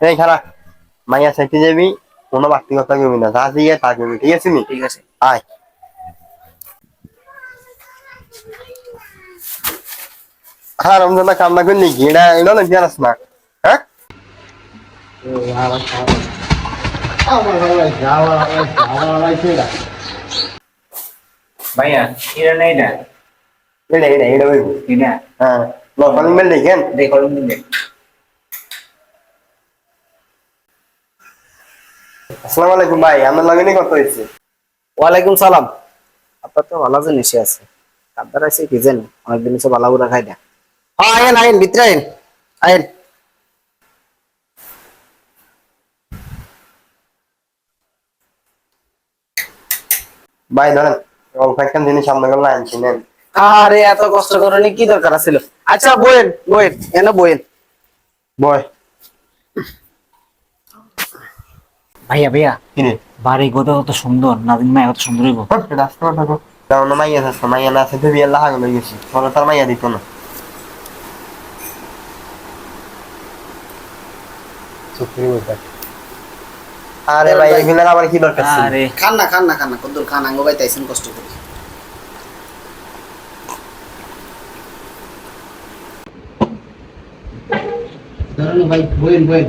এই খারা মাইয়া সাইতে যাবি কোনো বাড়তি কথা কবি না যা দিয়ে তা কবি ঠিক আছে নি? ঠিক আছে। আয়। হ্যাঁ রমজান কামনা করলি এটা এটা না বিয়ার না? হ্যাঁ? ভাইয়া এটা নেই না? এটা এটা এটা হ্যাঁ লোকাল মেল দেখেন দেখো আসসালামু আলাইকুম ভাই আমার লগেনি কত হয়েছে। ওয়ালাইকুম সালাম। আপনার তো ভালো জিনিস আছে কাদ্দার আছে কি জানি? অনেকদিন এসে বালা বুড়া খাই না। হ্যাঁ আইন আইন ভিতরে আইন আইন ভাই ধরেন অল্প একটা জিনিস করলে আনছি নেন। আরে এত কষ্ট করেনি কি দরকার ছিল আচ্ছা বইন বইন এনে বইন বয়। ভাইয়া ভাইয়া। কিনে বাড়ি গোদা কত সুন্দর নাদিন মায়া কত সুন্দর হইব। রাস্তা থাকো তাও না মাইয়া আছে মাইয়া না আছে তো বিয়ার লাগানো হয়ে গেছি ফলে তার মাইয়া দিত না। আরে ভাই এগুলোর আবার কি দরকার আরে। খান না খান না খান না কদ্দুর খান আঙ্গ বাইতাইছেন কষ্ট করে। ধরুন ভাই বইন বইন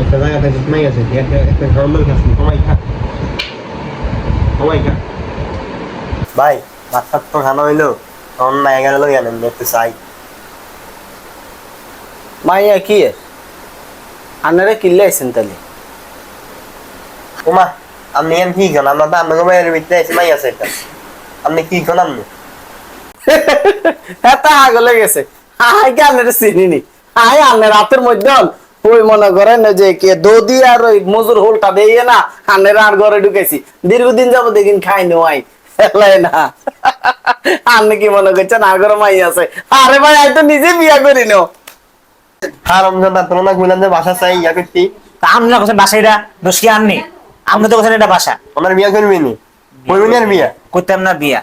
একটা জায়গা থেকে মাই আছে একটা একটা নর্মাল খাস কমাই খা কমাই খা ভাই ভাত তো খানা হইল তখন না এগারো লই আনেন দেখতে চাই মাইয়া কি আনারে কিল্লে আইছেন তাহলে ওমা আপনি এম কি খান আমরা তো আপনাকে বাইরের ভিতরে এসে মাই আছে এটা আপনি কি খান আপনি হ্যাঁ তা আগলে গেছে কি আনের চিনিনি আয় আনে রাতের মধ্যে ওই মনে করেন যে কে দদি আর ওই মজুর হোলটা দিয়ে না আনের আর ঘরে ঢুকেছি। দীর্ঘদিন যাব দেখিন খাই নাই না। কি মনে আছে। আরে ভাই তো নিজে বিয়া যে চাই ইয়া আননি এটা বিয়া বিয়া? করতাম না বিয়া।